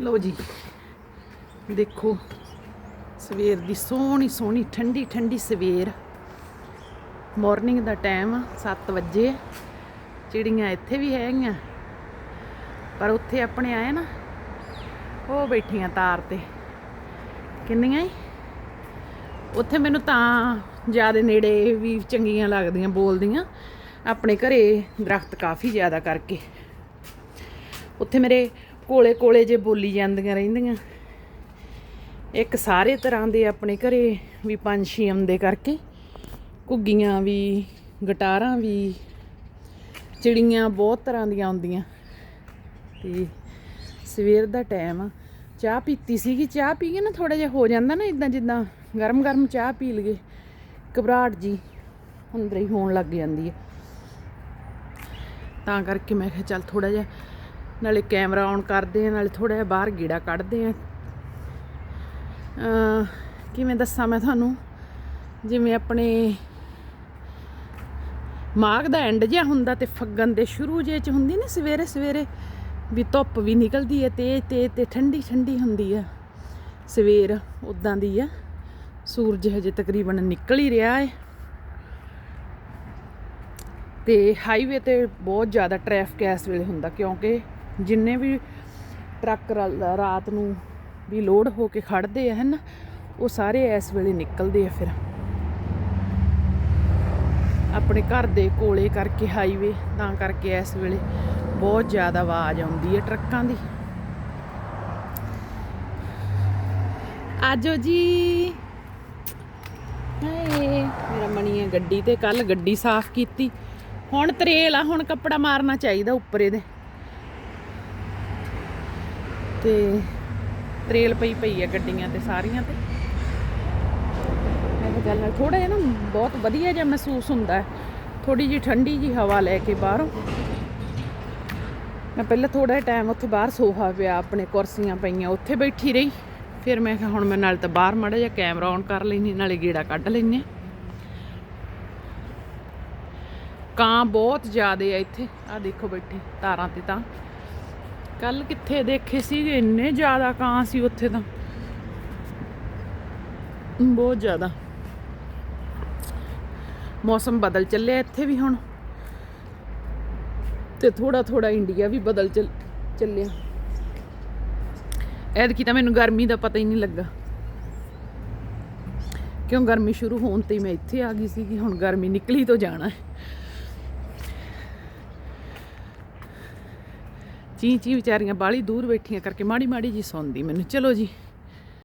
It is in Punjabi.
ਲਓ ਜੀ, ਦੇਖੋ, ਸਵੇਰ ਦੀ ਸੋਹਣੀ ਸੋਹਣੀ, ਠੰਡੀ ਠੰਡੀ ਸਵੇਰ। ਮਾਰਨਿੰਗ ਦਾ ਟਾਈਮ 7 ਵਜੇ। ਚਿੜੀਆਂ ਇੱਥੇ ਵੀ ਹੈਗੀਆਂ, ਪਰ ਉੱਥੇ ਆਪਣੇ ਆਏ ਨਾ, ਉਹ ਬੈਠੀਆਂ ਤਾਰ ਤੇ। ਕਿੰਨੀਆਂ ਈ? ਉੱਥੇ ਮੈਨੂੰ ਤਾਂ ਜ਼ਿਆਦਾ ਨੇੜੇ ਵੀ ਚੰਗੀਆਂ ਲੱਗਦੀਆਂ, ਬੋਲਦੀਆਂ। ਆਪਣੇ ਘਰੇ ਦਰਖਤ ਕਾਫੀ ਜ਼ਿਆਦਾ ਕਰਕੇ। ਉੱਥੇ ਮੇਰੇ ਕੋਲੇ ਕੋਲੇ ਜੇ ਬੋਲੀ ਜਾਂਦੀਆਂ ਰਹਿੰਦੀਆਂ। ਇੱਕ ਸਾਰੇ ਤਰ੍ਹਾਂ ਦੇ ਆਪਣੇ ਘਰੇ ਵੀ ਪੰਛੀ ਆਉਂਦੇ ਕਰਕੇ, ਘੁੱਗੀਆਂ ਵੀ, ਗਟਾਰਾਂ ਵੀ, ਚਿੜੀਆਂ ਬਹੁਤ ਤਰ੍ਹਾਂ ਦੀਆਂ ਆਉਂਦੀਆਂ। ਤੇ ਸਵੇਰ ਦਾ ਟਾਈਮ ਆ। ਚਾਹ ਪੀਤੀ ਸੀਗੀ। ਚਾਹ ਪੀ ਕੇ ਨਾ ਥੋੜਾ ਜਿਹਾ ਹੋ ਜਾਂਦਾ ਨਾ ਇਦਾਂ ਜਿੱਦਾਂ ਗਰਮ ਗਰਮ ਚਾਹ ਪੀ ਲਈਏ। ਘਬਰਾਹਟ ਜੀ ਅੰਦਰ ਹੀ ਹੋਣ ਲੱਗ ਜਾਂਦੀ ਹੈ ਤਾਂ ਕਰਕੇ ਮੈਂ ਕਿਹਾ ਚੱਲ ਥੋੜਾ ਜਿਹਾ ਨਾਲੇ ਕੈਮਰਾ ਔਨ ਕਰਦੇ ਆ, ਨਾਲੇ ਥੋੜਾ ਜਿਹਾ ਬਾਹਰ ਗੀੜਾ ਕੱਢਦੇ ਆ। ਕਿਵੇਂ ਦੱਸਾਂ ਮੈਂ ਤੁਹਾਨੂੰ? ਜਿਵੇਂ ਆਪਣੇ ਮਾਘ ਦਾ ਐਂਡ ਜਿਹਾ ਹੁੰਦਾ ਤੇ ਫੱਗਣ ਦੇ ਸ਼ੁਰੂ ਜੇ ਚ ਹੁੰਦੀ ਨਾ ਸਵੇਰੇ ਸਵੇਰੇ ਵੀ ਧੁੱਪ ਵੀ ਨਿਕਲਦੀ ਹੈ ਤੇਜ਼ ਤੇਜ਼ ਤੇ ਠੰਡੀ ਠੰਡੀ ਹੁੰਦੀ ਆ। ਸਵੇਰ ਉਦਾਂ ਦੀ ਆ। ਸੂਰਜ ਹਜੇ ਤਕਰੀਬਨ ਨਿਕਲ ਹੀ ਰਿਹਾ ਹੈ ਤੇ ਹਾਈਵੇ ਤੇ ਬਹੁਤ ਜ਼ਿਆਦਾ ਟ੍ਰੈਫਿਕ ਇਸ ਵੇਲੇ ਹੁੰਦਾ ਕਿਉਂਕਿ ਜਿੰਨੇ ਵੀ ਟਰੱਕ ਰਾ- ਰਾਤ ਨੂੰ ਵੀ ਲੋਡ ਹੋ ਕੇ ਖੜਦੇ ਆ, ਹਨ, ਉਹ ਸਾਰੇ ਇਸ ਵੇਲੇ ਨਿਕਲਦੇ ਆ ਫਿਰ। ਆਪਣੇ ਘਰ ਦੇ ਕੋਲੇ ਕਰਕੇ ਹਾਈਵੇ ਤਾਂ ਕਰਕੇ ਇਸ ਵੇਲੇ ਬਹੁਤ ਜ਼ਿਆਦਾ ਆਵਾਜ਼ ਆਉਂਦੀ ਹੈ ਟਰੱਕਾਂ ਦੀ। ਆਜੋ ਜੀ। ਹਾਏ, ਮੇਰਾ ਮਣੀ ਹੈ ਗੱਡੀ ਤੇ ਕੱਲ ਗੱਡੀ ਸਾਫ਼ ਕੀਤੀ। ਹੁਣ ਤਰੇਲ ਆ, ਹੁਣ ਕੱਪੜਾ ਮਾਰਨਾ ਚਾਹੀਦਾ ਉੱਪਰ ਇਹਦੇ ਤੇ ਤਰੇਲ ਪਈ ਪਈ ਹੈ ਗੱਡੀਆਂ ਤੇ ਸਾਰੀਆਂ ਤੇ। ਮੈਂ ਕਿਹਾ ਨਾਲ ਥੋੜਾ ਜਿਹਾ ਨਾ ਬਹੁਤ ਵਧੀਆ ਜਿਹਾ ਮਹਿਸੂਸ ਹੁੰਦਾ ਹੈ। ਥੋੜੀ ਜੀ ਠੰਡੀ ਜੀ ਹਵਾ ਲੈ ਕੇ ਬਾਹਰੋਂ। ਮੈਂ ਪਹਿਲਾਂ ਥੋੜਾ ਜਿਹਾ ਟਾਈਮ ਉੱਥੇ ਬਾਹਰ ਸੋਫਾ ਪਿਆ, ਆਪਣੇ ਕੁਰਸੀਆਂ ਪਈਆਂ, ਉੱਥੇ ਬੈਠੀ ਰਹੀ। ਫਿਰ ਮੈਂ ਕਿਹਾ ਹੁਣ ਮੈਂ ਨਾਲ ਤਾਂ ਬਾਹਰ ਮੜਾ ਜਿਹਾ ਕੈਮਰਾ ਔਨ ਕਰ ਲੈਣੀ ਨਾਲੇ ਗੇੜਾ ਕੱਢ ਲੈਨੇ ਕਾਂ ਬਹੁਤ ਜ਼ਿਆਦੇ ਆ ਇੱਥੇ। ਆ ਦੇਖੋ ਬੈਠੇ, ਤਾਰਾਂ ਤੇ ਤਾਂ। ਕੱਲ ਕਿੱਥੇ ਦੇਖੇ ਸੀਗੇ? ਇੰਨੇ ਜ਼ਿਆਦਾ ਕਾਂ ਸੀ ਉੱਥੇ ਤਾਂ। ਬਹੁਤ ਜ਼ਿਆਦਾ। ਮੌਸਮ ਬਦਲ ਚੱਲਿਆ ਇੱਥੇ ਵੀ ਹੁਣ। ਤੇ ਥੋੜਾ ਥੋੜਾ ਇੰਡੀਆ ਵੀ ਬਦਲ ਚੱਲ, ਚੱਲਿਆ। ਐਤਕੀ ਤਾਂ ਮੈਨੂੰ ਗਰਮੀ ਦਾ ਪਤਾ ਹੀ ਨਹੀਂ ਲੱਗਾ। ਕਿਉਂ ਗਰਮੀ ਸ਼ੁਰੂ ਹੋਣ ਤੇ ਮੈਂ ਇੱਥੇ ਆ ਗਈ ਸੀ ਕਿ ਹੁਣ ਗਰਮੀ ਨਿਕਲੀ ਤੋਂ ਜਾਣਾ ਹੈ। ਚੀਂ ਚੀਂ ਵਿਚਾਰੀਆਂ ਬਾਲੀ ਦੂਰ ਬੈਠੀਆਂ ਕਰਕੇ ਮਾੜੀ ਮਾੜੀ ਜੀ ਸੌਂਦੀ ਮੈਨੂੰ। ਚਲੋ ਜੀ।